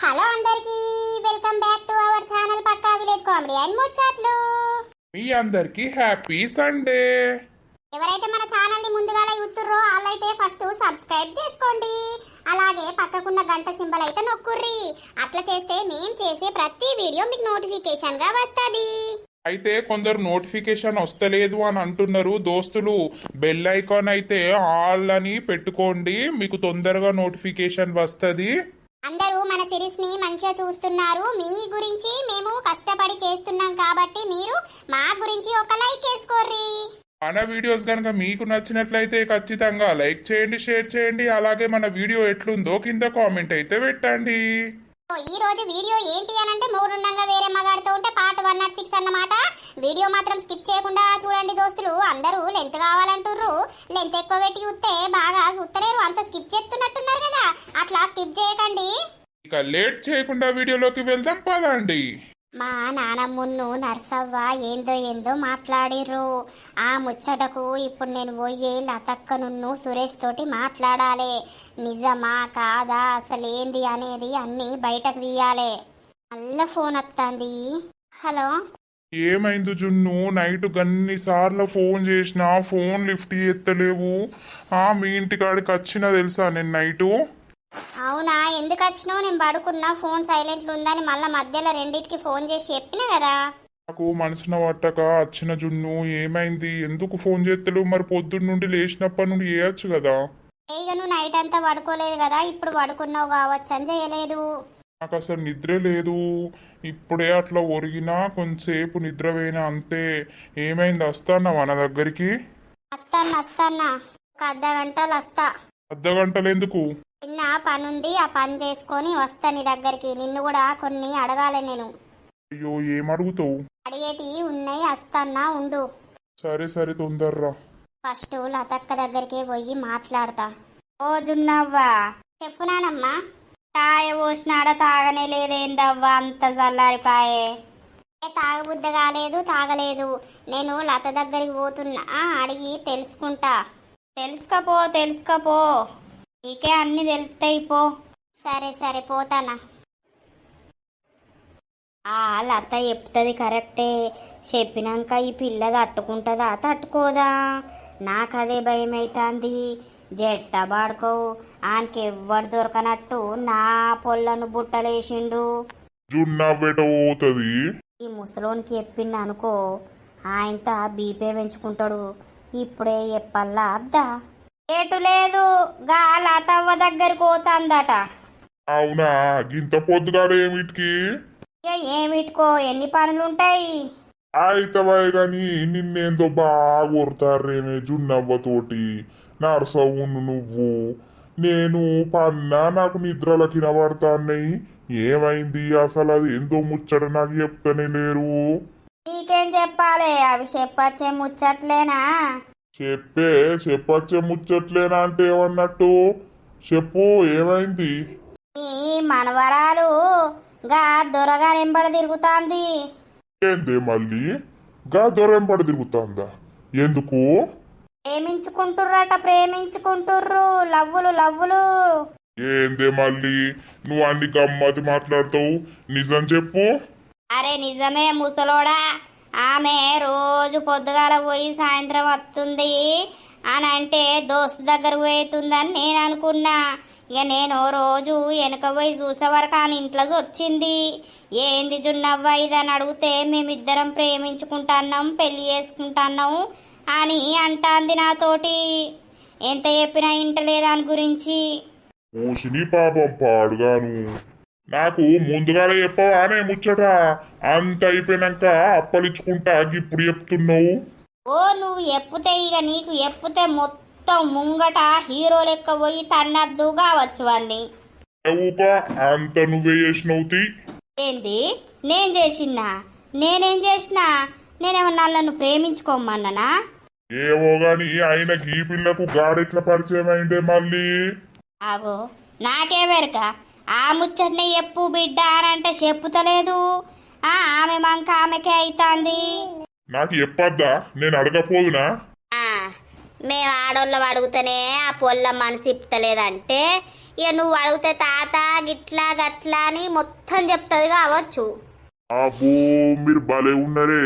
Hello అందరికి welcome back to our channel Pakka village comedy and ముచ్చట్లు. మీ అందరికి హ్యాపీ సండే. ఎవరైతే మన ఛానల్ని ముందుగా చూస్తుర్రో వాళ్ళైతే ఫస్ట్ సబ్స్క్రైబ్ చేసుకోండి. అలాగే పక్కకున్న గంట సింబల్ అయితే నొక్కుర్రి. అట్లా చేస్తే మేం చేసే ప్రతి వీడియో మీకు నోటిఫికేషన్గా వస్తది. అయితే కొందరు నోటిఫికేషన్ వస్తలేదు అని అంటున్నారు. దోస్తులు బెల్ ఐకాన్ అయితే ఆల్ అని పెట్టుకోండి. మీకు తొందరగా నోటిఫికేషన్ వస్తుంది. అందరూ మన సిరీస్ని మంచిగా చూస్తున్నారు. మీ గురించి మేము కష్టపడి చేస్తున్నాం కాబట్టి మీరు మా గురించి ఒక లైక్ వేసుకోర్రి. మన వీడియోస్ కనుక మీకు నచ్చినట్లయితే ఖచ్చితంగా లైక్ చేయండి షేర్ చేయండి. అలాగే మన వీడియో ఎట్లుందో కింద కామెంట్ అయితే పెట్టండి. ఈ రోజు వీడియో ఏంటి అని అంటే మూడుండంగా వేరే మగాడితో ఉంటే పార్ట్ వన్ నాట్ సిక్స్ అన్నమాట. వీడియో మాత్రం స్కిప్ చేయకుండా చూడండి దోస్తులు. అందరూ లెంత్ కావాలంటుర్రు. లెంత్ ఎక్కువ పెట్టి చూస్తే బాగా చూస్తలేరు. అంత స్కిప్ కదా స్కిప్ చేయకండి. ఇక లేట్ చేయకుండా వీడియోలోకి వెళ్దాం పదండి. మా నానమ్మున్ను నర్సవ్వ ఏందో ఏందో మాట్లాడిర్రు. ఆ ముచ్చటకు ఇప్పుడు నేను పోయి లతక్కనున్ను సురేష్ తోటి మాట్లాడాలి. నిజమా కాదా అసలు ఏంది అనేది అన్నీ బయటకు తీయాలి. మళ్ళా ఫోన్ వస్తుంది హలో? ఏమైంది జున్ను? నైట్ గన్ని సార్లు ఫోన్ చేసినా ఫోన్ లిఫ్ట్ ఎత్తలేవు ఆ మీ ఇంటికాడికి వచ్చినా తెలుసా నేను నైటు? అవునా? ఎందుకు వచ్చినావు? నేను పడుకున్నా. ఫోన్ సైలెంట్లో ఉందని మళ్ళీ మధ్యలో రెండింటికి ఫోన్ చేసి చెప్పినా కదా. నాకు మనసున పట్టక వచ్చిన జున్ను ఏమైంది? ఎందుకు ఫోన్ చేస్తలేవు? మరి పొద్దున్న నుండి లేచినప్పటి నుండి చేయొచ్చు కదా. ఇక నువ్వు నైట్ అంతా పడుకోలేదు కదా. ఇప్పుడు పడుకున్నావు కావచ్చు అని చేయలేదు. నాకు అసలు నిద్రే లేదు. ఇప్పుడే అట్లా ఒరిగినా కొంచెంసేపు నిద్ర పోయినా అంతే. ఏమైంది? వస్తానా మన దగ్గరికి? వస్తాను వస్తానా. ఒక అర్ధ గంటలు వస్తా. అర్ధ గంటలు ఎందుకు? చిన్న పని ఉంది ఆ పని చేసుకొని వస్తా నీ దగ్గరికి. నిన్ను కూడా కొన్ని అడగాలి నేను. అయ్యో ఏం అడుగుతావు? అడిగేటి ఉన్నాయి వస్తానా ఉండు. సరే సరే తొందర్రా. ఫస్ట్ లతక్క దగ్గరికి పోయి మాట్లాడతా. ఓ జున్నవ్వా. చెప్పునానమ్మా తాయ పోసినాడ తాగనే లేదేందవ్వా అంత చల్లారిపాయే ఏ తాగబుద్ధ కాలేదు తాగలేదు. నేను లత దగ్గరికి పోతున్నా అడిగి తెలుసుకుంటా. తెలుసుకపో తెలుసుకపో. నీకే అన్ని తెలుస్తాయి పో. సరే సరే పోతానా? ఆ లత చెప్తుంది కరెక్టే. చెప్పినాక ఈ పిల్ల తట్టుకుంటుందా? తట్టుకోదా? నాకు అదే భయం అవుతుంది జట్ట పాడుకోవు ఆయనకి ఎవ్వడు దొరకనట్టు నా పొల్లను బుట్టలేసిండు. పోతుంది? ఈ ముసలోనికి చెప్పిండు అనుకో ఆయనతో బీపే పెంచుకుంటాడు. ఇప్పుడే చెప్పల్లా అద్దా. ఏటు లేదు గా లతవ్వ దగ్గరికి పోతాందట. అవునా? గింత పొద్దుగాడ ఏమిటికి? ఏమిటికో ఎన్ని పనులుంటాయి? అయితవాయి గాని నిన్నేందో బాగా కొడతారేమే జున్నవ్వతోటి. నరసవును నువ్వు. నేను పన్నా నాకు నిద్రలకి వినబడతాన్నాయి ఏమైంది? అసలు అది ఏందో ముచ్చట నాకు చెప్తానే లేరు. నీకేం చెప్పాలి? అవి చెప్పచ్చే ముచ్చట్లేనా? చెప్పే చెప్పచ్చే ముచ్చట్లేనా అంటే ఏమన్నట్టు? చెప్పు ఏమైంది? ఈ మనవరాలు గా దొరగా నింబడి తిరుగుతాంది. ఏందే మళ్ళీ? గా దొరెంపడి తిరుగుతాందా? ఎందుకు? ప్రేమించుకుంటుర్రట ప్రేమించుకుంటుర్రు. లవ్వులు లవ్వులు. ఏందే మళ్ళీ? నువ్వు అన్ని గమ్మతి మాట్లాడతావు. నిజం చెప్పు. అరే నిజమే ముసలోడా. ఆమె రోజు పొద్దుగాల పోయి సాయంత్రం వస్తుంది అని అంటే దోస్తు దగ్గర పోతుందని నేను అనుకున్నా. ఇక నేను రోజు వెనక పోయి చూసేవరకు ఆయన ఇంట్లో వచ్చింది. ఏంది జున్నవ్వ ఇదని అడిగితే మేమిద్దరం ప్రేమించుకుంటున్నాం పెళ్ళి చేసుకుంటున్నాం అని అంటాంది నాతోటి. ఎంత చెప్పినా ఇంటలే దాని గురించి పాపం పాడుగాను. నాకు ముందుగానే చెప్పవానే ముచ్చట. అంత అయిపోయినాక అప్పలిచ్చుకుంటా ఇప్పుడు చెప్తున్నావు? ఓ నువ్వు ఎప్పుతే ఇక నీకు ఎప్పుతే మొత్తం ముంగట హీరో లెక్క పోయి తన్నద్దు కావచ్చు వాడిని ఊక అంత నువ్వే చేసినవుతి ఏంది? నేను చేసినా నేనేం చేసినా? నేనేమన్నా నన్ను ప్రేమించుకోమన్నానా? ఏమో గాని ఆయనకి ఈ పిల్లకు గాడెట్ల పరిచయం అయిందే మళ్ళీ? ఆగో నాకే వెరక. ఆ ముచ్చట్ని ఎప్పు బిడ్డ అని అంటే చెప్పుతలేదు. ఆ ఆమె మంక ఆమెకే అవుతాంది నాకు చెప్పొద్దా? నేను అడగపోదునా? మేము ఆడోళ్ళం అడుగుతూనే ఆ పొల్ల మనసు ఇప్పుతలేదంటే ఇక నువ్వు అడిగితే తాత గిట్లా గట్లా అని మొత్తం చెప్తుంది కావచ్చు. అబ్బో మీరు భలే ఉన్నరే.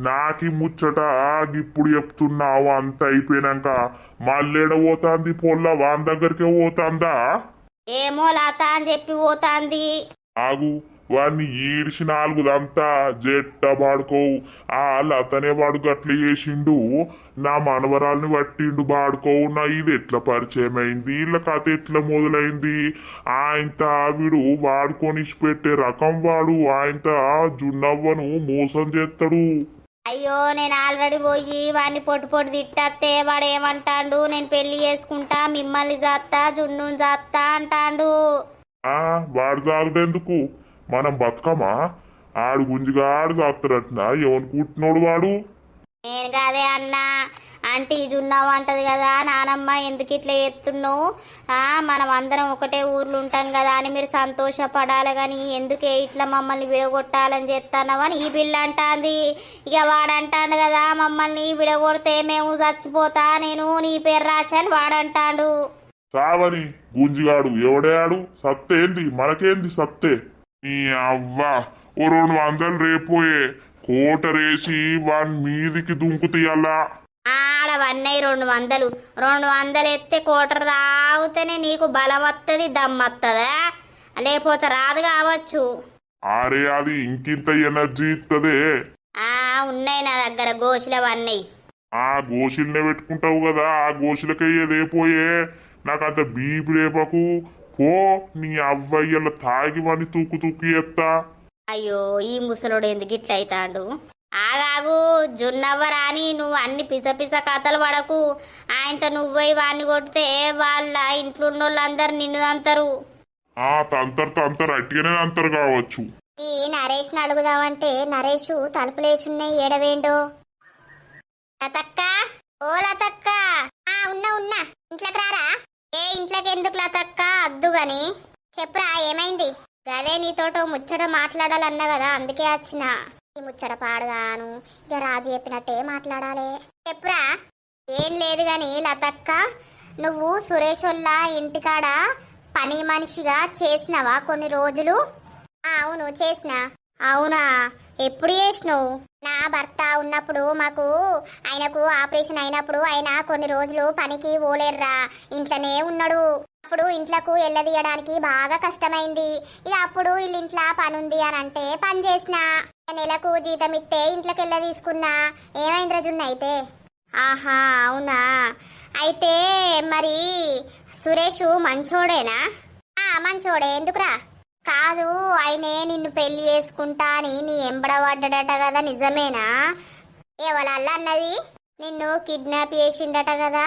నాకి ముచ్చట ఇప్పుడు చెప్తున్నావు అంత అయిపోయినాక. మళ్ళేడ పోతాంది పొల్ల? వాన్ దగ్గరికే పోతాందా? ఏమో లత అని చెప్పి పోతాంది. ఆగు వాడిని ఈడ్చి నాలుగుదంతా జెట్ట పాడుకోవు ఆ లతనే వాడు గట్ల చేసిండు. నా మనవరాల్ని పట్టిండు పాడుకోవు నా ఇది ఎట్లా పరిచయం అయింది వీళ్ళ కథ ఎట్లా మొదలైంది? ఆయనత వీడు వాడుకొని పెట్టే రకం వాడు. ఆయనత జున్నవ్వను మోసం చేస్తాడు అయ్యో నేను ఆల్రెడీ పోయి వాడిని పొట్టు పొట్టు తిట్టత్తే వాడు ఏమంటాడు? నేను పెళ్ళి చేసుకుంటా మిమ్మల్ని జాత్తా జున్ను జాత్తా అంటాడు. వాడు సాగుడెందుకు మనం బతుకమా? ఆడు గుంజిగాడు సాగుతాడట్నా ఎవరు కూర్చున్నాడు వాడు? నేను కాదే అన్నా. ఆంటీ ఉన్నావు అంటది కదా నానమ్మ ఎందుకు ఇట్లా చేస్తున్నావు? ఆ, మనం అందరం ఒకటే ఊర్లో ఉంటాం కదా అని మీరు సంతోషపడాలి కానీ ఎందుకే ఇట్లా మమ్మల్ని విడగొట్టాలని చేస్తానవని ఈ పిల్ల అంటాంది. ఇక వాడంటాడు కదా మమ్మల్ని విడగొడితే మేము చచ్చిపోతా నేను నీ పేరు రాశాను వాడంటాడు సావని గుంజిగాడు ఎవడేయాడు సత్తేంది మనకేంది సత్తే? నీ అవ్వ ఓ రెండు వందలు రేపోయే కోటరేసి వాని మీదికి దుంకుతీయల్లా ఆడవన్నయ్య రెండు వందలు. రెండు వందలు ఎత్తే కోటర్ తాగితేనే నీకు బలం వస్తుంది దమ్మత్తదా లేకపోతే రాదు కావచ్చు. ఆరే అది ఇంకింత ఎనర్జీ ఇత్తదే. ఆ ఉన్నాయి నా దగ్గర గోషులవన్నీ. ఆ గోషిల్నే పెట్టుకుంటావు కదా ఆ గోషిలకయ్యేదే పోయే? నాకు అంత బీపీ రేపకు పో నీ అవ్వయ్యల తాగి వాని తూకు తూకి ఎత్తా. అయ్యో ఈ ముసలోడు ఎందుకు ఇట్లా అవుతాడు ఆగాగు జున్నవ్వరాని నువ్వు అన్ని పిస పిస కథలు పడకు. ఆయనతో నువ్వై వాడిని కొడితే వాళ్ళ ఇంట్లో ఉన్న వాళ్ళందరూ నిన్ను అంటారు ఆ తంతర్ తంతర్. అట్టిగానే అంతరు కావచ్చు. ఈ నరేష్ని అడుగుదామంటే నరేష్ తలుపులేసున్నాయి ఏడవేండో లతక్క ఓ లతక్క. ఆ ఉన్నా ఉన్నా. ఇంట్లోకి రారా? ఏ ఇంట్లోకి ఎందుకు లతక్క? అద్దు గాని. చెప్పురా ఏమైంది? గదే నీతోటో ముచ్చట మాట్లాడాలన్నా కదా అందుకే వచ్చిన ఈ ముచ్చట పాడుగాను. ఇక రాజు చెప్పినట్టే మాట్లాడాలి. చెప్పురా? ఏం లేదు గాని లతక్క నువ్వు సురేష్ ఇంటికాడ పని మనిషిగా చేసినవా కొన్ని రోజులు? అవును చేసిన. అవునా? ఎప్పుడు చేసినావు? నా భర్త ఉన్నప్పుడు మాకు ఆయనకు ఆపరేషన్ అయినప్పుడు ఆయన కొన్ని రోజులు పనికి పోలేర్రా. ఇంట్లోనే ఉన్నాడు. అప్పుడు ఇంట్లోకు వెళ్ళదీయడానికి బాగా కష్టమైంది. ఇక అప్పుడు వీళ్ళ ఇంట్లో పని ఉంది అని అంటే పని చేసిన. నెలకు జీతం ఇస్తే ఇంట్లోకి వెళ్ళ తీసుకున్నా. ఏమైంది జున్న అయితే? ఆహా అవునా? అయితే మరి సురేష్ మంచోడేనా? ఆ మంచోడే. ఎందుకురా? కాదు ఆయనే నిన్ను పెళ్ళి చేసుకుంటా అని నీ ఎంబడబడ్డాడట కదా నిజమేనా? ఎవరల్లా అన్నది? నిన్ను కిడ్నాప్ చేసిండట కదా.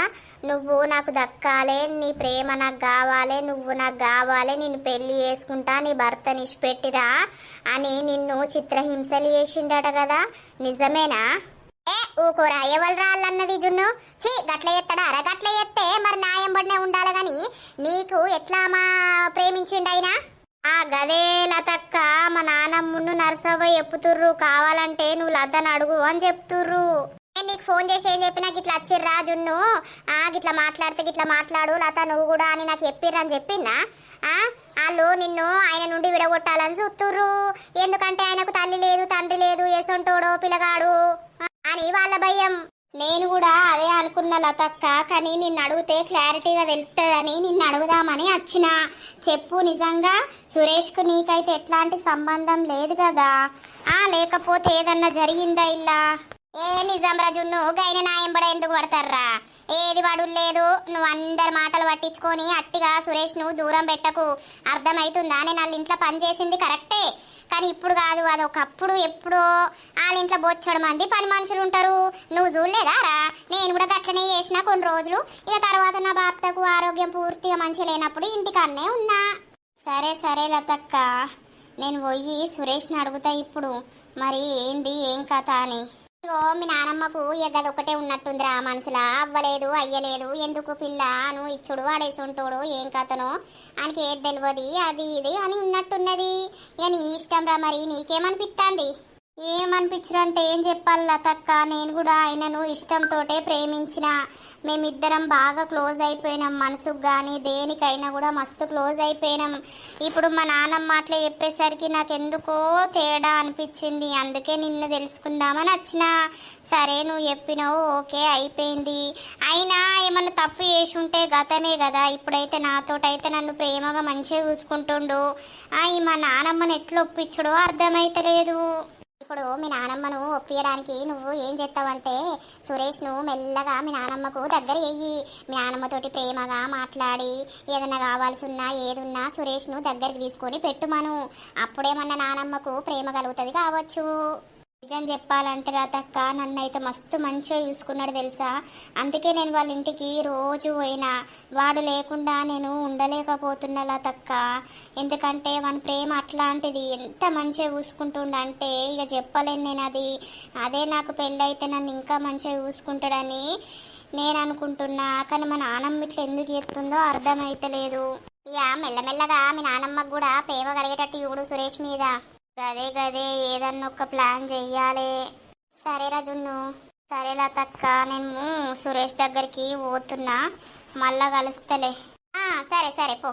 నువ్వు నాకు దక్కాలే నీ ప్రేమ నాకు కావాలి నువ్వు నాకు కావాలి నిన్ను పెళ్ళి చేసుకుంటా నీ భర్త నిష్పెట్టిరా అని నిన్ను చిత్రహింసలు చేసిండట కదా. నిజమేనా? ఏ ఊకోరా ఎవరు రాళ్ళన్నది జున్ను. చీ గట్ల ఎత్తడా అర గట్ల ఎత్తే మరి నా ఎంబడినే ఉండాలి గాని నీకు ఎట్లా మా ప్రేమించిండైనా ఆ గదే లతక్క మా నానమ్మును నరసవ్వ చెప్పుతుర్రు. కావాలంటే నువ్వు లతను అడుగు అని చెప్తుర్రు. నేను నీకు ఫోన్ చేసి ఏం చెప్పినా గిట్లా వచ్చిర్రా జున్ను? ఆ గిట్లా మాట్లాడితే గిట్లా మాట్లాడు లత నువ్వు కూడా అని నాకు చెప్పిర్రు అని చెప్పిందా ఆ వాళ్ళు నిన్ను ఆయన నుండి విడగొట్టాలని చూస్తుర్రు ఎందుకంటే ఆయనకు తల్లి లేదు తండ్రి లేదు ఎసొంటోడో పిల్లగాడు. అని వాళ్ళ భయం. నేను కూడా అదే అనుకున్న లతక్క కానీ నిన్ను అడిగితే క్లారిటీగా తెలుస్తుందని నిన్ను అడుగుదామని వచ్చిన. చెప్పు నిజంగా సురేష్కు నీకైతే ఎట్లాంటి సంబంధం లేదు కదా? ఆ లేకపోతే ఏదన్నా జరిగిందా ఇలా? ఏ నిజాం రాజు నువ్వు గైన నాయంబడ ఎందుకు పడతారా ఏది వాడు లేదు. నువ్వు అందరి మాటలు పట్టించుకొని అట్టిగా సురేష్ నువ్వు దూరం పెట్టకు. అర్థమవుతుందా నేను వాళ్ళ ఇంట్లో పని చేసింది కరెక్టే. కానీ ఇప్పుడు కాదు అది ఒకప్పుడు ఎప్పుడో వాళ్ళ ఇంట్లో బొచ్చడు మంది పని మనుషులు ఉంటారు. నువ్వు చూడలేదా రా? నేను కూడా గట్లనే చేసిన కొన్ని రోజులు. ఇక తర్వాత నా భర్తకు ఆరోగ్యం పూర్తిగా మంచి లేనప్పుడు ఇంటికన్నే ఉన్నా. సరే సరే లతక్క. నేను పోయి సురేష్ని అడుగుతా ఇప్పుడు. మరి ఏంది ఏం కథ అని. ఇగో మీ నానమ్మకు ఎగ్గది ఒకటే ఉన్నట్టుందిరా మనసులా. అవ్వలేదు అయ్యలేదు. ఎందుకు పిల్ల? నువ్వు ఇచ్చుడు ఉంటాడు. ఏం కథనో? ఆయనకి ఏది తెలియదు అది ఇది అని ఉన్నట్టున్నది. ఇక నీ ఇష్టం రా మరి? నీకేమనిపిస్తుంది ఏమనిపించరు అంటే ఏం చెప్పాలి లతక్క? నేను కూడా ఆయనను ఇష్టంతోటే ప్రేమించిన. మేమిద్దరం బాగా క్లోజ్ అయిపోయినాం మనసుకు కానీ దేనికైనా కూడా మస్తు క్లోజ్ అయిపోయినాం. ఇప్పుడు మా నాన్నమ్మ అట్లా చెప్పేసరికి నాకు ఎందుకో తేడా అనిపించింది. అందుకే నిన్ను తెలుసుకుందామని వచ్చిన. సరే నువ్వు చెప్పినావు ఓకే అయిపోయింది. అయినా ఏమన్నా తప్పు చేసి ఉంటే గతమే కదా. ఇప్పుడైతే నాతోటైతే నన్ను ప్రేమగా మంచిగా చూసుకుంటుండు. ఈ మా నానమ్మని ఎట్లా ఒప్పించడో అర్థమైతలేదు. ఇప్పుడు మీ నానమ్మను ఒప్పియడానికి నువ్వు ఏం చేస్తావంటే సురేష్ను మెల్లగా మీ నానమ్మకు దగ్గర వేయి మీ నానమ్మతోటి ప్రేమగా మాట్లాడి ఏదైనా కావాల్సి ఉన్నా ఏదున్నా సురేష్ను దగ్గరికి తీసుకొని పెట్టుమను అప్పుడేమన్నా నానమ్మకు ప్రేమ కలుగుతుంది కావచ్చు. నిజం చెప్పాలంటే రాతక్క నన్ను అయితే మస్తు మంచిగా చూసుకున్నాడు తెలుసా? అందుకే నేను వాళ్ళ ఇంటికి రోజు పోయినా. వాడు లేకుండా నేను ఉండలేకపోతున్నా లతక్క ఎందుకంటే వాని ప్రేమ అట్లాంటిది. ఎంత మంచిగా చూసుకుంటుండంటే ఇక చెప్పలేను నేను అది. అదే నాకు పెళ్ళైతే నన్ను ఇంకా మంచిగా చూసుకుంటాడని నేను అనుకుంటున్నా. కానీ మా నాన్నమ్మ ఇట్లా ఎందుకు ఎత్తుందో అర్థమైతలేదు. ఇక మెల్లమెల్లగా మీ నానమ్మకు కూడా ప్రేమ కలిగేటట్టు చూడు సురేష్ మీద. గదే గదే ఏదన్నా ఒక ప్లాన్ చెయ్యాలి. సరేరా జున్ను సరే లతక్క నేను సురేష్ దగ్గరికి పోతున్నా. మళ్ళా కలుస్తలే. సరే సరే పో.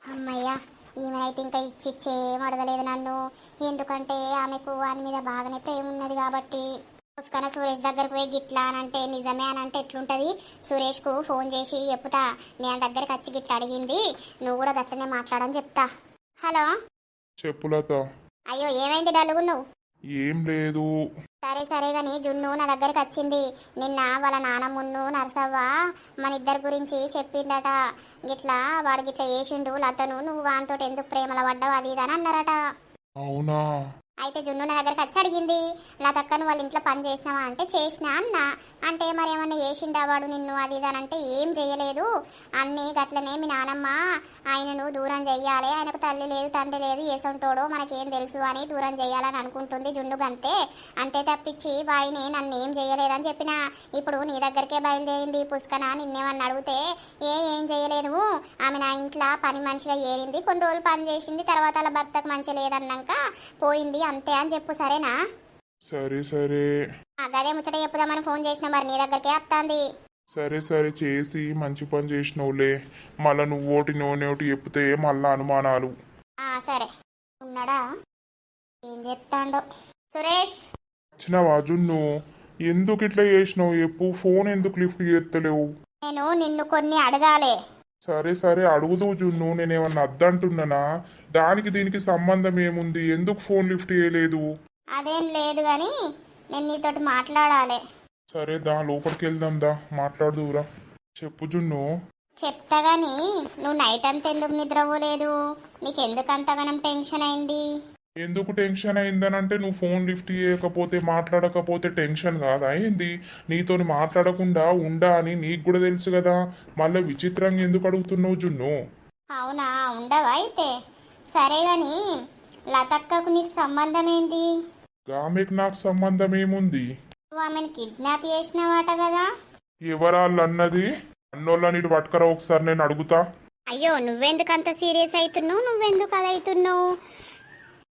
అమ్మయ్యా ఈమెనైతే ఇంకా ఇచ్చిచ్చే ఏం అడగలేదు నన్ను. ఎందుకంటే ఆమెకు వాని మీద బాగానే ప్రేమ ఉన్నది కాబట్టి. పుష్కన సురేష్ దగ్గరకు పోయి గిట్లా అని అంటే నిజమే అని అంటే ఎట్లుంటుంది? సురేష్కు ఫోన్ చేసి చెప్తా నేను దగ్గరికి వచ్చి గిట్లా అడిగింది. నువ్వు కూడా గట్లనే మాట్లాడని చెప్తా. హలో? చెప్పు లత అయ్యో ఏమైంది డలుగు నువ్వు ఏం లేదు. సరే సరే కానీ జున్ను నా దగ్గరికి వచ్చింది. నిన్న వాళ్ళ నానమ్మున్ను నరసవ్వ మన ఇద్దరి గురించి చెప్పిందట. గిట్లా వాడు గిట్లా చేసిండు లతను నువ్వు వానితో ఎందుకు ప్రేమలో పడ్డావు? అది ఇది అని అన్నారట. అవునా? అయితే జున్ను నా దగ్గరికి వచ్చి అడిగింది లతక్కను వాళ్ళ ఇంట్లో పని చేసినావా? అంటే చేసినా అన్న. అంటే మరి ఏమన్నా చేసిండా వాడు నిన్ను? అది ఇది అని అంటే ఏం చేయలేదు. అన్నీ గట్లనే మీ నానమ్మ ఆయనను దూరం చెయ్యాలి. ఆయనకు తల్లి లేదు తండ్రి లేదు ఏసంటోడో మనకేం తెలుసు అని దూరం చేయాలని అనుకుంటుంది జున్ను గంతే. అంతే తప్పించి వాయిని నన్ను ఏం చేయలేదని చెప్పిన. ఇప్పుడు నీ దగ్గరికే బయలుదేరింది పుష్కన? నిన్నేమన్నా అడిగితే ఏ ఏం చేయలేదు. ఆమె నా ఇంట్లో పని మనిషిగా ఏరింది కొన్ని రోజులు పని చేసింది తర్వాత అలా భర్తకు మంచి లేదన్నాక పోయింది అంతే అని చెప్పు సరేనా? సరే సరే. గదే ముచ్చట చెప్పుదామని ఫోన్ చేసిన మరి నీ దగ్గరికే వస్తుంది. సరే సరే చేసి మంచి పని చేసినవులే మళ్ళా నువ్వు ఓటి నూనె చెప్తే మళ్ళా అనుమానాలు. ఆ, సరే. ఉన్నాడా? ఏం చెప్తాండో? సురేష్! వచ్చినావా జున్ను ఎందుకు ఇట్లా చేసినావు చెప్పు? ఫోన్ ఎందుకు లిఫ్ట్ చేస్తలేవు? నేను నిన్ను కొన్ని అడగాలే. సరే సరే అడుగుదు జున్ను నేనేమన్నా అద్దంటున్నానా? దానికి దీనికి సంబంధం ఏముంది? ఎందుకు ఫోన్ లిఫ్ట్ చేయలేదు? అదేం లేదు కానీ నేను నీతోటి మాట్లాడాలి. సరే దా లోపలికి వెళ్దాం దా మాట్లాడుదురా చెప్పు జున్ను. చెప్తా గాని నువ్వు నైట్ అంతా ఎందుకు నిద్రపోలేదు నీకెందుకు అంతగానం టెన్షన్ అయింది? ఎందుకు టెన్షన్ అయిందనంటే నువ్వు ఫోన్ లిఫ్ట్ చేయకపోతే మాట్లాడకపోతే టెన్షన్ కాదా ఏంది? నీతోని మాట్లాడకుండా ఉండా అని నీకు కూడా తెలుసు కదా. మళ్ళీ విచిత్రంగా ఎందుకు అడుగుతున్నావు జున్ను? అవునా? ఉండవా అయితే? సరే గాని లతక్కకు నీకు సంబంధం ఏంటి? ఆమెకు నాకు సంబంధం ఏముంది? నువ్వు ఆమెను కిడ్నాప్ చేసినవాట కదా? ఎవరాళ్ళు అన్నది అన్నోళ్ళని ఇటు పట్టుకరా ఒకసారి నేను అడుగుతా. అయ్యో నువ్వెందుకు అంత సీరియస్ అవుతున్నావు? నువ్వెందుకు అది అవుతున్నావు?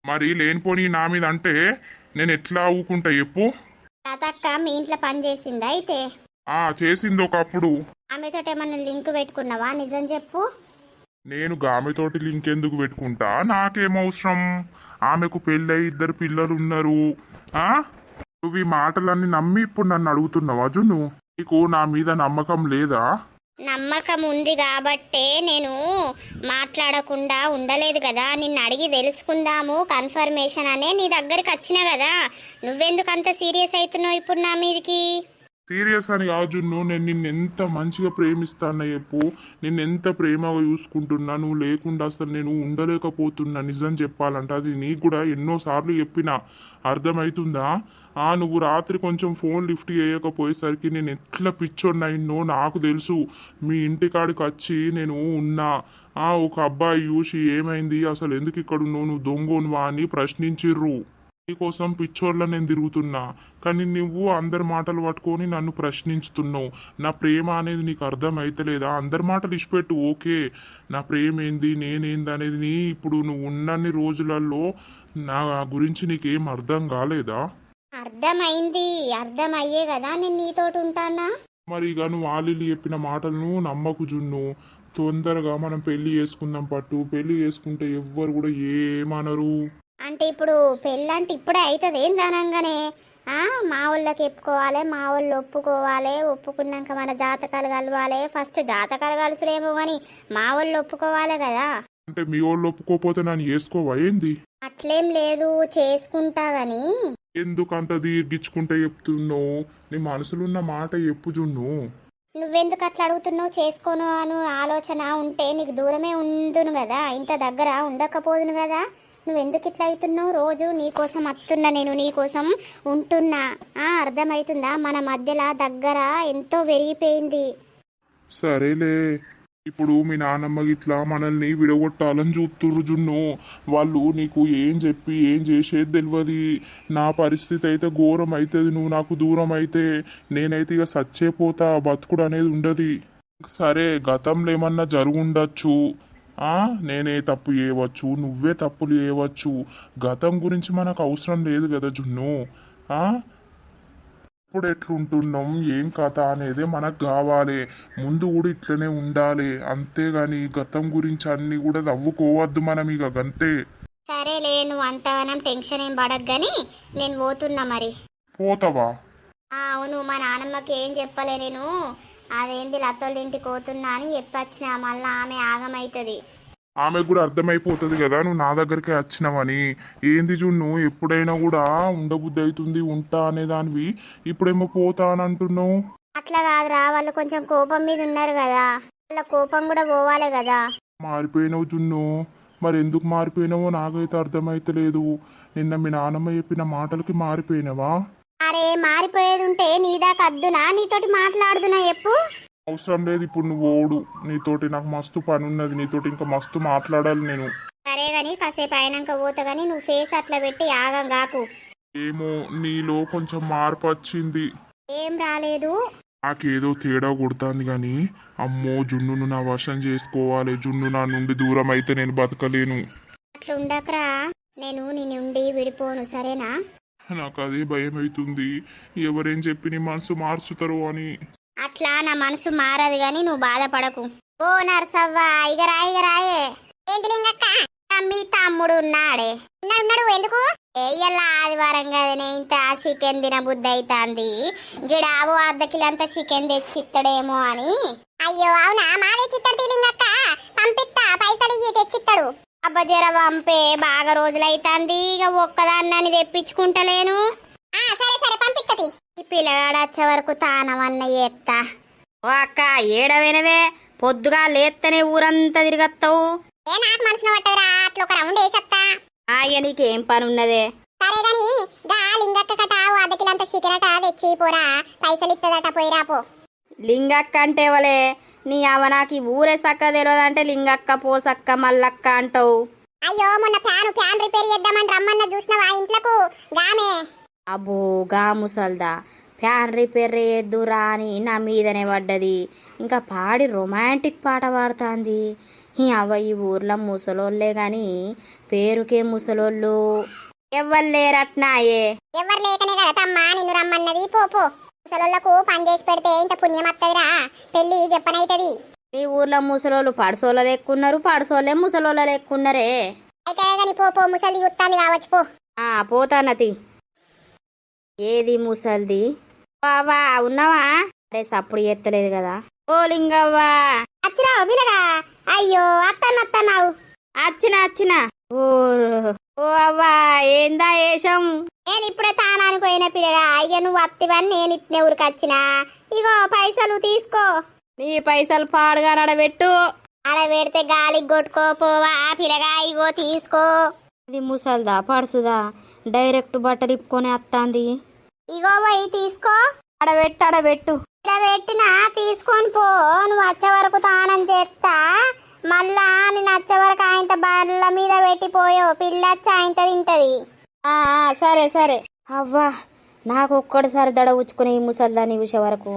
మరి లేనిపోని నా మీద అంటే నేను ఎట్లా ఊకుంటా చెప్పు. లతక్క మీ ఇంట్లో పని చేసిందా అయితే? ఆ చేసింది ఒకప్పుడు. ఆమెతో ఏమన్నా లింక్ పెట్టుకున్నావా? నిజం చెప్పు. నేను గామెతోటి లింక్ ఎందుకు పెట్టుకుంటా? నాకేం అవసరం? ఆమెకు పెళ్ళై ఇద్దరు పిల్లలు ఉన్నారు ఆ? నువ్వు ఈ మాటలన్నీ నమ్మి ఇప్పుడు నన్ను అడుగుతున్నావా జున్ను? నీకు నా మీద నమ్మకం లేదా? నమ్మకం ఉంది కాబట్టే నేను మాట్లాడకుండా ఉండలేదు కదా. నిన్ను అడిగి తెలుసుకుందాము కన్ఫర్మేషన్ అనే నీ దగ్గరికి వచ్చిన కదా. నువ్వెందుకు అంత సీరియస్ అవుతున్నావు ఇప్పుడు నా మీదకి? సీరియస్ అని కాదు నువ్వు నేను నిన్ను ఎంత మంచిగా ప్రేమిస్తాను చెప్పు. నిన్ను ఎంత ప్రేమగా చూసుకుంటున్నా నువ్వు లేకుండా అసలు నేను ఉండలేకపోతున్నా నిజం చెప్పాలంటే. అది నీకు కూడా ఎన్నోసార్లు చెప్పినా. అర్థమవుతుందా? ఆ నువ్వు రాత్రి కొంచెం ఫోన్ లిఫ్ట్ చేయకపోయేసరికి నేను ఎట్లా పిచ్చోడినో నాకు తెలుసు. మీ ఇంటికాడికి వచ్చి నేను ఉన్నా. ఆ ఒక అబ్బాయి చూసి ఏమైంది? అసలు ఎందుకు ఇక్కడ ఉన్నావు నువ్వు దొంగనువా అని ప్రశ్నించిర్రు. నీకోసం పిచ్చోళ్ళ నేను తిరుగుతున్నా. కానీ నువ్వు అందరి మాటలు పట్టుకొని నన్ను ప్రశ్నించుతున్నావు. నా ప్రేమ అనేది నీకు అర్థమైతలేదా? అందరి మాటలు ఇచ్చిపెట్టు ఓకే. నా ప్రేమ ఏంది? నేనేంది అనేది నీ ఇప్పుడు నువ్వు ఉన్నన్ని రోజులలో నా గురించి నీకేం అర్థం కాలేదా? అర్థమైంది అర్థమయ్యే కదా నేను నీతోటి ఉంటానా? మరి ఇక నువ్వు ఆలీలు చెప్పిన మాటలను నమ్మకు జున్ను. తొందరగా మనం పెళ్ళి చేసుకుందాం పట్టు. పెళ్ళి చేసుకుంటే ఎవ్వరు కూడా ఏమనరు. అంటే ఇప్పుడు పెళ్ళంటే ఇప్పుడే అవుతుంది ఏం దానంగానే? ఆ, మా వాళ్ళకి చెప్పుకోవాలి మా వాళ్ళు ఒప్పుకోవాలి ఒప్పుకున్నాక మన జాతకాలు కలవాలి. ఫస్ట్ జాతకాలు కలుసుడేమో కానీ మా వాళ్ళు ఒప్పుకోవాలి కదా. అంటే మీ వాళ్ళు ఒప్పుకోపోతే నన్ను చేసుకోవా ఏంది? అట్లేం లేదు చేసుకుంటా గాని. ఎందుకు అంత దీర్ఘించుకుంటే చెప్తున్నావు? నీ మనసులో ఉన్న మాట చెప్పు జున్ను. నువ్వెందుకు అట్లా అడుగుతున్నావు? చేసుకోను అను ఆలోచన ఉంటే నీకు దూరమే ఉందును కదా? ఇంత దగ్గర ఉండకపోదును కదా? నువ్వెందుకు ఇట్లా అవుతున్నావు? రోజు నీకోసం వస్తున్నా నేను నీకోసం ఉంటున్నా. ఆ, అర్థమవుతుందా మన మధ్యలో దగ్గర ఎంతో పెరిగిపోయింది సరేలే. ఇప్పుడు మీ నాన్నమ్మ ఇట్లా మనల్ని విడగొట్టాలని చూస్తుర్రు జున్ను. వాళ్ళు నీకు ఏం చెప్పి ఏం చేసేది తెలియదు నా పరిస్థితి అయితే ఘోరం అవుతుంది నువ్వు నాకు దూరం అయితే నేనైతే ఇక సచ్చేపోతా బతుకుడు అనేది ఉండదు. సరే గతంలో ఏమన్నా జరుగుండొచ్చు. నేనే తప్పు చేయవచ్చు నువ్వే తప్పులు చేయవచ్చు. గతం గురించి మనకు అవసరం లేదు కదా జున్ను. ఇప్పుడు ఎట్లుంటున్నాం ఏం కథ అనేది మనకు కావాలి. ముందు కూడా ఇట్లనే ఉండాలి. అంతేగాని గతం గురించి అన్ని కూడా నవ్వుకోవద్దు మనం ఇక గంతే సరేలే నువ్వు అంతగానం టెన్షన్ ఏం పడకు కానీ నేను పోతున్నా మరి. పోతావా? ఆ, అవును మా నాన్నమ్మకి ఏం చెప్పలే నేను. అదేంది లతోళ్ళ ఇంటికి పోతున్నా అని చెప్పొచ్చిన. మళ్ళీ ఆమె ఆగమవుతుంది ఆమెకు కూడా అర్థమైపోతుంది కదా నువ్వు నా దగ్గరికి వచ్చినావని. ఏంది జున్ను ఎప్పుడైనా కూడా ఉండబుద్ధి అవుతుంది ఉంటా అనే దానివి ఇప్పుడేమో పోతా అని అంటున్నావు? అట్లా కాదురా వాళ్ళు కొంచెం కోపం మీద ఉన్నారు కదా. వాళ్ళ కోపం కూడా పోవాలి కదా. మారిపోయినావు జున్ను. మరి ఎందుకు మారిపోయినావో నాకైతే అర్థమైతలేదు. నిన్న మీ నాన్నమ్మ చెప్పిన మాటలకి మారిపోయినావా? అరే మారిపోయేది ఉంటే నీ దాకా అద్దునా? నీతోటి మాట్లాడుదునా చెప్పు. అవసరం లేదు ఇప్పుడు నువ్వు ఓడు. నీతోటి నాకు మస్తు పని ఉన్నది నీతోటి ఇంకా మస్తు మాట్లాడాలి నేను. సరే గాని కాసేపు అయినాక పోతా గాని నువ్వు ఫేస్ అట్లా పెట్టి ఆగం కాకు. ఏమో నీలో కొంచెం మార్పు వచ్చింది. ఏం రాలేదు. నాకేదో తేడా కొడుతుంది కానీ అమ్మో జున్నును నా వశం చేసుకోవాలి. జున్ను నా నుండి దూరం అయితే నేను బతకలేను. అట్లా ఉండకరా నేను నీ నుండి విడిపోను సరేనా? నాకు అదే భయం అవుతుంది ఎవరేం చెప్పి నీ మనసు మార్చుతారో అని. అట్లా నా మనసు మారదు గాని నువ్వు బాధపడకు. ఓ నర్సవ్వ ఇగరా ఇగరాయే ఏంటి లింగక్క? మీ తమ్ముడు ఉన్నాడే. ఉన్నాడు ఎందుకు? ఏయల్లా ఆదివారం కదనే ఇంత చికెన్ తిన బుద్ధి అవుతుంది గిడావు అర్ధ కిలంత చికెన్ తెచ్చిస్తాడేమో అని. అయ్యో అవునా? మాదే చిత్తడు లింగక్క? పంపిస్తా పైసలు ఇయ్యి తెచ్చిస్తాడు అబ్బజర పంపే బాగా రోజులైతాంది. ఇక ఒక్కదాన్ని తెప్పించుకుంటలేను. సరే సరే పంపిస్తది ఈ పిల్లగాడు వచ్చే వరకు తానవన్న చేస్తా. ఓ అక్క ఏడవైనవే. పొద్దుగా లేత్తనే ఊరంతా తిరిగత్తావు. ఏ నాకు మనసున పట్టదురా అట్లా ఒక రౌండ్ వేసొత్తా. అయ్య నీకేం పని ఉన్నదే సరే గాని గా లింగక్క కట అర్ధకిలంత చికెనట తెచ్చి పోరా. పైసలు ఇస్తుందట పోయిరా పో. లింగక్క అంటే వలే నీ అవ నాకు ఈ ఊరే సక్క తెలియదంటే లింగక్క పోసక్క మల్లక్క అంటావు. అయ్యో మొన్న ఫ్యాన్ ఫ్యాన్ రిపేర్ చేద్దామని రమ్మన్న చూసినావా ఇంట్లకు? గామే అబ్బో గా ముసల్దా. ఫ్యాన్ రిపేర్ చేయొద్దురా అని నా మీదనే పడ్డది. ఇంకా పాడి రొమాంటిక్ పాట పాడుతుంది. ఈ అవ్వ ఈ ఊర్లో ముసలోళ్ళే గాని పేరుకే ముసలోళ్ళు. ఎవ్వరు లేరట్నాయే? ఎవరు లేకనే కదా తమ్మా నిన్ను రమ్మన్నది. పో పో. ముసలోళ్ళకు పని చేసి పెడితే ఇంత పుణ్యం వత్తదిరా పెళ్ళి చెప్పనైతది మీ ఊర్లో ముసలోళ్ళు పడసోళ్ళ లెక్కున్నారు పడసోళ్ళే ముసలోళ్ళ లెక్కున్నారే. అయితే గాని పో పో. ముసలి ఉత్తాంది కావచ్చు పో. ఆ పోతానతి ఏది ముసల్ది? బావా ఉన్నావా? అరే సప్పుడు ఎత్తలేదు కదా. ఓ లింగవ్వా! వచ్చినావు అయ్యో అత్తన్న అత్తన్నావు. అచ్చిన అచ్చిన. ఓ ఓ అవ్వా ఏందా ఏషం? నేను ఇప్పుడే తానానికి పోయిన పిల్లగా. అయ్య నువ్వు అత్తివని నేను ఇట్నే ఊరికి వచ్చిన ఇగో పైసలు తీసుకో. నీ పైసలు పాడుగా నడబెట్టు. ఆడ పెడితే గాలికి కొట్టుకోపోవా పిల్లగా? ఇగో తీసుకో. ఇది ముసల్దా పడుసుదా డైరెక్ట్ బట్టలు ఇప్పుకొని వస్తాంది. ఇగో పోయి తీసుకో. అడబెట్టు అడబెట్టు పెట్టినా తీసుకొని పో. నువ్వు వచ్చే వరకు తానం చేస్తా. మళ్ళా నేను వచ్చే వరకు ఆయన బండ్ల మీద పెట్టిపోయో పిల్లచ్చి ఆయన తింటది. సరే సరే. అవ్వా నాకు ఒక్కడిసారి దడ ఉచ్చుకుని ఈ ముసల్దాన్ని చూసే వరకు.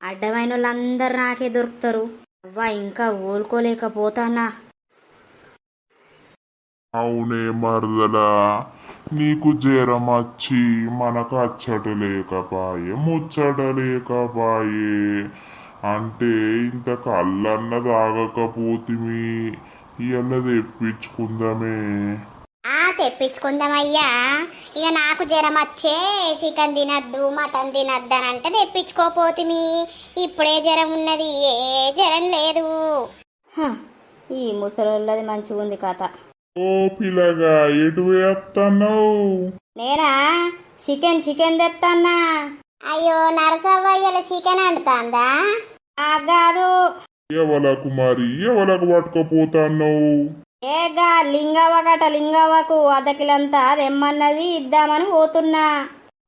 అడ్డమైన వాళ్ళందరూ నాకే దొరుకుతారు. అవ్వా ఇంకా ఊరుకోలేకపోతానా? అవునే మరదలా నీకు జ్వరం వచ్చి మనకు అచ్చట లేకపాయే ముచ్చట లేకపాయే అంటే ఇంత కళ్ళన్న తాగకపోతిమి ఇవన్న తెప్పించుకుందామే. ఆ తెప్పించుకుందామయ్యా. ఇక నాకు జ్వరం వచ్చే చికెన్ తినద్దు మటన్ తినద్దు అని అంటే తెప్పించుకోపోతిమి. ఇప్పుడే జ్వరం ఉన్నది ఏ జ్వరం లేదు. హ, ఈ ముసలోళ్ళది మంచిగా ఉంది కథ ఓ పిల్లగా ఎటు వేస్తున్నావు నేనా? చికెన్ చికెన్ తెస్తానా అయ్యో నరసవ్వయ్యల చికెన్ అంటుతాందా? ఆ కాదు. ఎవలకు మరి? ఎవలకు పట్టుకపోతున్నావు? ఏగా లింగవ్వ గట లింగవ్వకు అద్దకిలంతా తెమ్మన్నది ఇద్దామని పోతున్నా.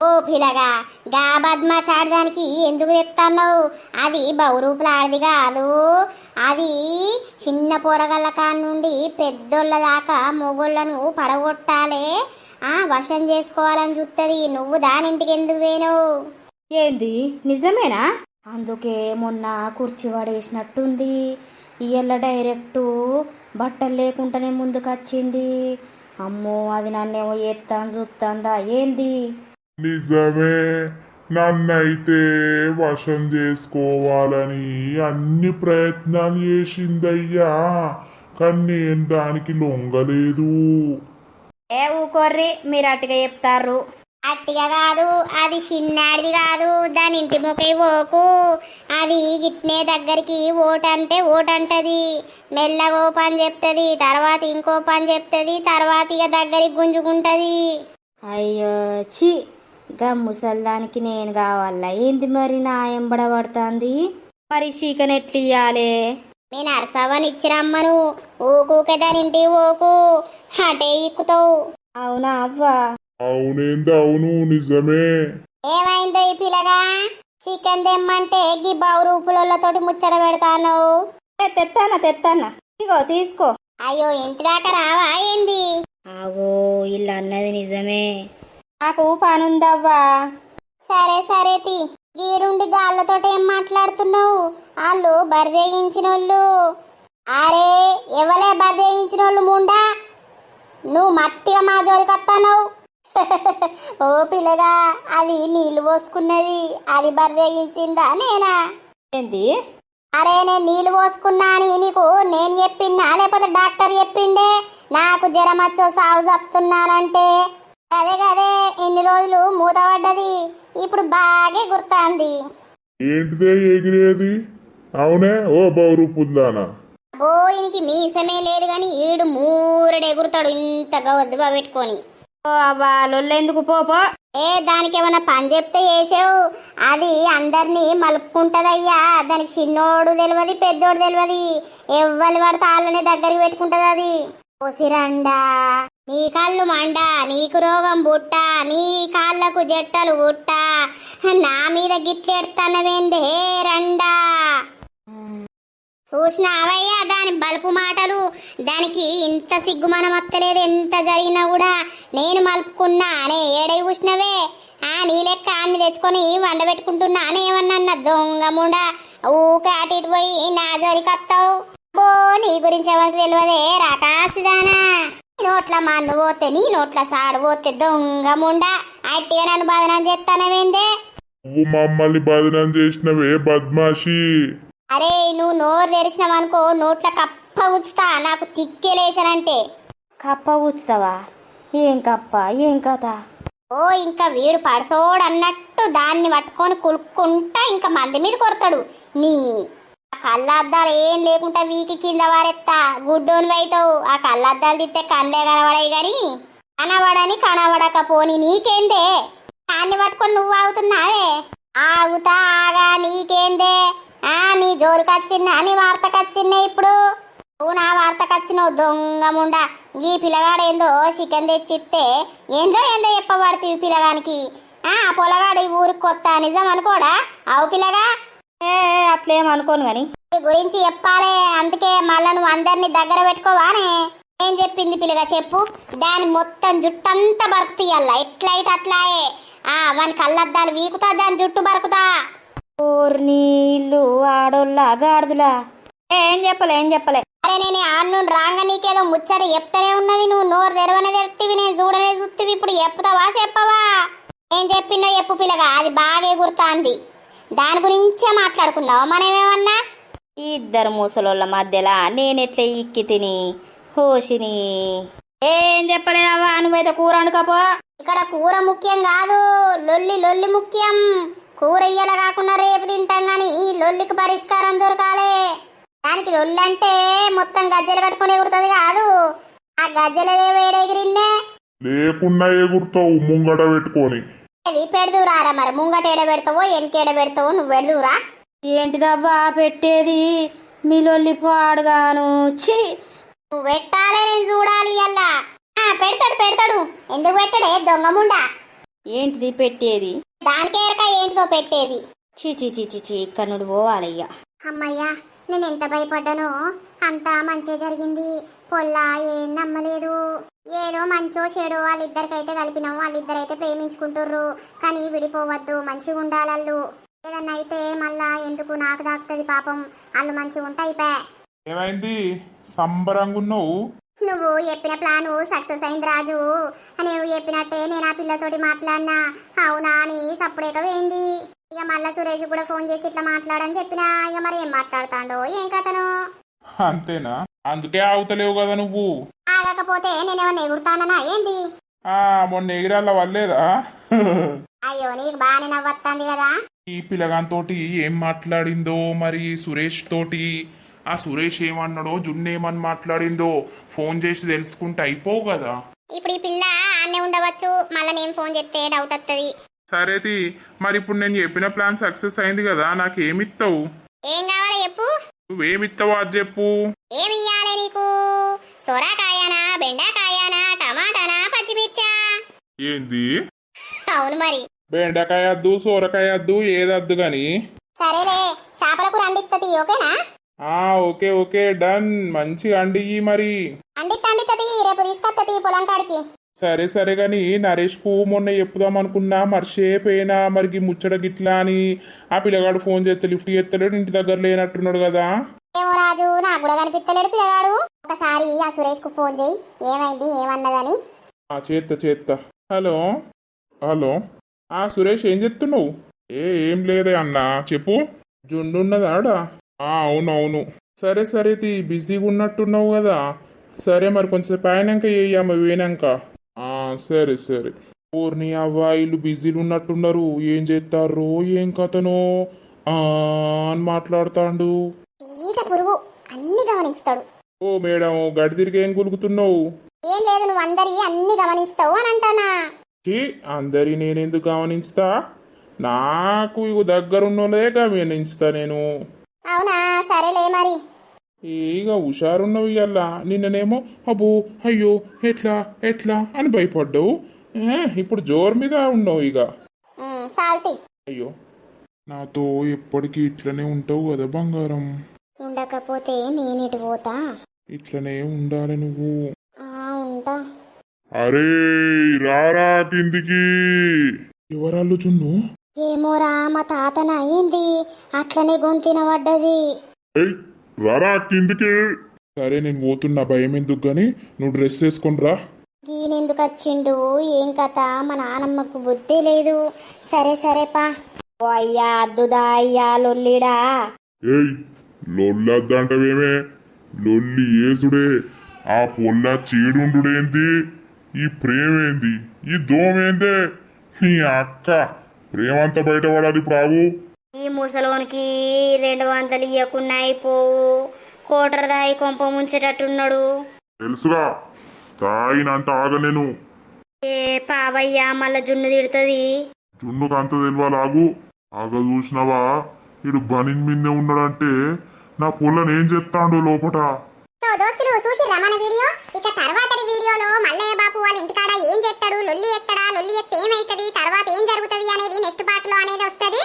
ఓ పిల్లగా గా బద్మాష్ ఆడదానికి ఎందుకు తెస్తున్నావు అది బహురూపులాడిది కాదు. అది చిన్న పోరగళ్ళ కాడ నుండి పెద్దోళ్ళ దాకా మొగోళ్ళను పడగొట్టాలే. ఆ వశం చేసుకోవాలని చూస్తుంది నువ్వు దానింటికి ఎందుకు వేణవు ఏంది? నిజమేనా? అందుకే మొన్న కుర్చీ పడేసినట్టుంది. ఇయ్యల్ల డైరెక్టు బట్టలు లేకుండానే ముందుకొచ్చింది. అమ్మో అది నన్నేమో ఎత్తాను చూస్తాందా ఏంది? నిజమే. నన్నైతే వశం చేసుకోవాలని అన్ని ప్రయత్నాలు చేసిందయ్యా. కానీ నేను దానికి లొంగలేదు. ఏ ఊకొర్రి మీరు అట్టుగా చెప్తారు? అట్టిగా కాదు అది చిన్నాడిది కాదు. దాని ఇంటి మొక్కై ఓకు అది గిట్నే దగ్గరికి ఓటంటే ఓటంటది. మెల్లగో పని చెప్తుంది తర్వాత ఇంకో పని చెప్తుంది తర్వాత ఇక దగ్గరికి గుంజుకుంటది. అయ్యో చి గా ముసల్దానికి నేను కావాలా? ఏంది మరి నా ఎంబడబడుతుంది మరి చికెన్ ఎట్లు ఇయ్యాలే మీ నరసవ్వని ఇచ్చిరమ్మను ఊకూకే దాని ఇంటికి ఓకు అటే ఎక్కుతావు అవునా అవ్వా? అవునేంది అవును నిజమే. ఏమైందో ఈ పిల్లగా? చికెన్ తెమ్మంటే గీ బౌరూపులతోటి ముచ్చట పెడతాను తెత్తానా తెత్తానా? ఇగో తీసుకో. అయ్యో ఇంటి దాకా రావా ఏంది? ఆగో ఇల్లు అన్నది నిజమే. నాకు పనుందవ్వా. సరే సరే తి. గీడుండి గాళ్ళతో ఏం మాట్లాడుతున్నావు? వాళ్ళు బరిదేగించిన వాళ్ళు అరే ఎవలే బరిదేగించిన వాళ్ళు ముండా? నువ్వు మట్టిగా మా జోలికి వస్తావు ఓ పిల్లగా అది నీళ్ళు పోసుకున్నది అది బరిదేగించిందా నేనా? ఏంది? అరే నేను నీళ్ళు పోసుకున్నా అని నీకు నేను చెప్పిందా లేకపోతే డాక్టర్ చెప్పిండే నాకు జ్వరం వచ్చో సాగు చెప్తున్నానంటే? అదే కదే ఇన్ని రోజులు మూతపడ్డది ఇప్పుడు బాగా గుర్తాంది. ఏంటిదే ఎగిరేది అవునే ఓ బౌరూపుందానా ఓ ఈయనకి మీసమే లేదు కానీ ఈడు మూరడు ఎగురుతాడు ఇంత గౌద్దుగా పెట్టుకొని. ఓ లొల్లెందుకు పోపో? ఏ దానికి ఏమైనా పని చెప్తే చేసావు. అది అందరినీ మలుపుకుంటదయ్యా. దానికి చిన్నోడు తెలియదు పెద్దోడు తెలియదు ఎవ్వరి పడితే వాళ్ళని దగ్గరికి పెట్టుకుంటది అది. ఓసిరండా నీ కళ్ళు మండ నీకు రోగం బుట్ట నీ కాళ్ళకు జట్టలు గుట్ట నా మీద గిట్లెడతానవేందే రండా. చూసినావయ్యా దాని బలుపు మాటలు? దానికి ఇంత సిగ్గుమనం వత్తలేదు ఎంత జరిగినా కూడా నేను మలుపుకున్నా అనే ఏడై చూసినవే ఆ నీ లెక్క అన్ని తెచ్చుకొని వండబెట్టుకుంటున్నా అని ఏమన్నా దొంగ ముండ ఊకే అటు ఇటు పోయి నా జోలికి వస్తావు? బో నీ గురించి ఎవరికి తెలియదే రాకాసిదానా. నోట్ల మన్ను పోతే నీ నోట్ల సాడు పోతే దొంగ ముండ. అట్టిగా నన్ను బదనం చేస్తానవేందే నువ్వు మమ్మల్ని బదనం చేసినవే బద్మాషి. అరే నువ్వు నోరు తెరిచినావనుకో నోట్ల కప్ప ఉంచుతా నాకు తిక్కేలేసానంటే కప్ప కూర్చుతావా ఏం కప్ప? ఏం కథ? ఓ ఇంకా వీడు పడసోడు అన్నట్టు దాన్ని పట్టుకొని కులుక్కుంటా ఇంకా మంది మీద కొడతాడు. నీ కళ్ళద్దాలు ఏం లేకుండా వీకి కింద వారెత్తా. గుడ్డోని పోయితావు ఆ కళ్ళద్దాలు తిత్తే కండే కనబడాయి గాని కనబడని కనబడక పోని నీకేందే? దాన్ని పట్టుకొని నువ్వు ఆగుతున్నావే? ఆగుతా ఆగా నీకేందే? ఆ నీ జోలికొచ్చిందా? నీ వార్తకొచ్చిందే ఇప్పుడు? నువ్వు నా వార్తకొచ్చినావు దొంగ ఈ పిల్లగాడేందో చికెన్ తెచ్చిస్తే ఏందో ఏందో చెప్పబడుతుంది పిల్లగానికి. ఆ ఆ పొలగాడు ఈ ఊరికి కొత్త. నిజం అనుకోడా అవు పిల్లగా? ఏ అట్లేం అనుకోను గాని. గురించి చెప్పాలే అందుకే మళ్ళా నువ్వు అందరినీ దగ్గర పెట్టుకోవానే. ఏం చెప్పింది పిల్లగా చెప్పు. దాని మొత్తం జుట్టంతా బరుకుతీయల్ల ఎట్లయితే అట్లాయే. ఆ వాని కళ్ళద్దాలు వీకుతా దాని జుట్టు బరుకుతా. ఇల్లు ఆడోళ్ళ గాడిదులా. ఏం చెప్పలే ఏం చెప్పలే. అరే నేను ఆన్ను రాంగ నీకేదో ముచ్చట చెప్తానే ఉన్నది. నువ్వు నోరు తెరవనే తెరుత్తివి నేను చూడనే చూత్తివి. ఇప్పుడు చెప్తావా చెప్పవా? ఏం చెప్పినో చెప్పు పిల్లగా. అది బాగా ఎగురుతాంది. దాని గురించే మాట్లాడుకున్నావా మనమేమన్నా? ఈ ఇద్దరు ముసలోళ్ళ మధ్యలో నేనెట్లా ఇక్కి తిని హోషిని. ఏం చెప్పలేదవ్వా నువ్వైతే కూర వండుకపో. ఇక్కడ కూర ముఖ్యం కాదు లొల్లి లొల్లి ముఖ్యం. కూర ఇయ్యాల కాకుండా రేపు తింటాం గాని ఈ లొల్లికి పరిష్కారం దొరకాలే. దానికి లొల్లి అంటే మొత్తం గజ్జలు కట్టుకొని ఎగురుతుంది కాదు. ఆ గజ్జలదే వేడెగిరిన్నే. లేకున్నా ఎగురుతావు ముంగట పెట్టుకొని. అది పెడదురారా మరి? ముంగట ఏడ పెడతావో ఎనకేడ పెడతావో నువ్వు పెడదురా ఏంటిదవ్వా పెట్టేది? మీ లొల్లి పాడుగాను. ఛీ! నువ్వు పెట్టాలే నేను చూడాలి అల్లా ఆ, పెడతాడు పెడతాడు. ఎందుకు పెట్టడే? దొంగముండా ఏంటిది పెట్టేది? దానికే ఏంటిదో పెట్టేది. చీ చీ చీ చీ చీ ఇక్కడ నుండి పోవాలి ఇక అమ్మయ్యా నేను ఎంత భయపడ్డానో అంతా మంచిగా జరిగింది. పొల్లా ఏం నమ్మలేదు. ఏదో మంచో చెడో వాళ్ళిద్దరికైతే కలిపినాం వాళ్ళిద్దరైతే ప్రేమించుకుంటుర్రు. కానీ విడిపోవద్దు మంచిగా ఉండాలళ్ళు ఏదన్నా అయితే మళ్ళా ఎందుకు నాకు దాకుతుంది పాపం? వాళ్ళు మంచిగా ఉంటే అయిపోయా ఏమైంది? సంబరంగా ఉన్నావు? నువ్వు చెప్పిన ప్లాను సక్సెస్ అయింది రాజు. నువ్వు చెప్పినట్టే నేను ఆ పిల్లతోటి మాట్లాడినా. అవునా అని సప్పుడేక పోయింది. ఇక మళ్ళా సురేష్ కూడా ఫోన్ చేసి ఇట్లా మాట్లాడని చెప్పినా ఇక మరి ఏం మాట్లాడతాడో ఏం కథను? అంతేనా? అందుకే ఆగుతలేవు కదా నువ్వు. ఆగకపోతే నేనేమన్నా ఎగురుతానన్నా ఏంది? ఆ మొన్న ఎగిరాల వల్లేదా? అయ్యో నీకు బాగానే నవ్వొత్తాంది కదా. ఈ పిల్లగాంతోటి ఏం మాట్లాడిందో మరి సురేష్ తోటి? ఆ సురేష్ ఏమన్నాడో జున్ను ఏమని మాట్లాడిందో? ఫోన్ చేసి తెలుసుకుంటే అయిపోవు కదా. ఇప్పుడు ఈ పిల్ల ఆన్నే ఉండవచ్చు. మళ్ళీ నేను ఫోన్ చేస్తే డౌట్ వస్తుంది సరేది మరి ఇప్పుడు నేను చెప్పిన ప్లాన్ సక్సెస్ అయింది కదా నాకు ఏమిస్తావు ఏం కావాలి చెప్పు? నువ్వేమిస్తావో అది చెప్పు. ఏమి ఇయ్యాలి నీకు? సొరకాయనా బెండకాయనా టమాటానా పచ్చిమిర్చా? ఏంది? అవును మరి. బెండకాయ వద్దు సోరకాయ వద్దు ఏదద్దు గాని? సరేలే చేపలకు రండిత్తది ఓకేనా? ఆ ఓకే ఓకే డన్. మంచిగా అండి మరి. అండిత్త అండిత్తది రేపు తీసుకొత్తది పొలం కాడికి. సరే సరే గాని నరేష్కు మొన్న చెప్పుదాం అనుకున్నా మర్చిపోయినా మరికి ముచ్చట గిట్లా అని ఆ పిల్లగాడు ఫోన్ చేస్తే లిఫ్ట్ చేస్తలేడు ఇంటి దగ్గర లేనట్టున్నాడు కదా. ఏమో రాజు నాకు కూడా కనిపిస్తలేడు పిల్లగాడు. ఒకసారి ఆ సురేష్కు ఫోన్ చేయి ఏమైంది ఏమన్నదని. ఆ చేత్త చేత్త. హలో? హలో? ఆ సురేష్ ఏం చెప్తున్నావు ఏ ఏం లేదే అన్నా చెప్పు. జుండు ఉన్నదాడా ఆ అవును అవును సరే సరే బిజీగా ఉన్నట్టున్నావు కదా. సరే మరి కొంచెం అయినాక వేయమ్మ వేనాక. సరే సరే. ఊరిని అవ్వాయిలు బిజీలు ఉన్నట్టున్నారు ఏం చేస్తారో ఏం కథనో? అని మాట్లాడుతాండు. పురుగు అన్ని గమనిస్తాడు. ఓ మేడం గడి తిరిగి ఏం గులుగుతున్నావు ఏం లేదు నువ్వు అందరి అన్ని గమనిస్తావు అని అంటానా? అందరి నేనెందుకు గమనిస్తా? నాకు ఇక దగ్గరున్నోలే గమనిస్తా నేను. అవునా సరేలే మరి. ఇక హుషారున్నవి ఇయ్యాల? నిన్ననేమో అబ్బో అయ్యో ఎట్లా ఎట్లా? అని భయపడ్డావు. ఏ, ఇప్పుడు జోరు మీద ఉన్నావు ఇక అయ్యో నాతో ఎప్పటికీ ఇట్లనే ఉంటావు కదా బంగారం. ఉండకపోతే నేనిటు పోతా? ఇట్లనే ఉండాలి నువ్వు. ఆ, ఉంటా. అరే రారా కిందికి. ఎవరాళ్ళు చున్ను ఏమోరా మా తాతన అయింది. అట్లనే గొంతిన పడ్డది. రారా కిందికి. సరే నేను పోతున్నా. భయం ఎందుకు గాని? నువ్వు డ్రెస్ వేసుకొని రా. ఈయనెందుకు వచ్చిండు? ఏం కథ? మా నానమ్మకు బుద్ధి లేదు. సరే సరే పా. ఓ అయ్యా అద్దుదా అయ్యా లొల్లిడా. ఏయ్ లొల్లద్దంటవేమే? లొల్లి ఏసుడే. ఆ పొల్ల చీడుండుడేంది? ఈ ప్రేమేంది? ఈ దోమేందే? నీ అక్క. ప్రేమంతా బయటపడాలి ప్రావు. ఈ ముసలోనికి రెండు వందలు ఇవ్వకుండా అయిపోవు. కోటర దాయి కొంప ముంచేటట్టున్నాడు. తెలుసుగా తాయినంట ఆగ నేను ఏ పావయ్యా మళ్ళా జున్ను తిడుతుంది? జున్నుకు అంత తెలియాలాగు ఆగ చూసినావా? ఇడు బనిన్ మిన్నే ఉన్నాడంటే నా పొల్లని ఏం చెప్తాండు లోపట. సో దోస్తులు చూసిర్రా మన వీడియో? ఇక తర్వాతటి వీడియోలో మల్లయ్య బాపు వాళ్ళ ఇంటికాడ ఏం చేస్తాడు లొల్లి ఎత్తడా? లొల్లి ఎత్తే ఏమైతది? తర్వాత ఏం జరుగుతది? అనేది నెక్స్ట్ పార్ట్లో అనేది వస్తది.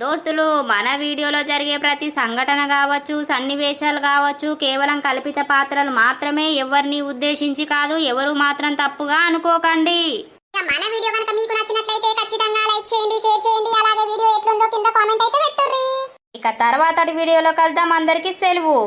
దోస్తులు మన వీడియోలో జరిగే ప్రతి సంఘటన కావచ్చు సన్నివేశాలు కావచ్చు కేవలం కల్పిత పాత్రలు మాత్రమే ఎవరిని ఉద్దేశించి కాదు ఎవరు మాత్రం తప్పుగా అనుకోకండి. ఇక మన వీడియో కనుక మీకు నచ్చినట్లయితే ఖచ్చితంగా లైక్ చేయండి షేర్ చేయండి అలాగే వీడియో ఎట్లుందో కింద కామెంట్ అయితే పెట్టుర్రి. ఇక తర్వాతటి వీడియోలో కలుద్దాం అందరికీ సెలవు.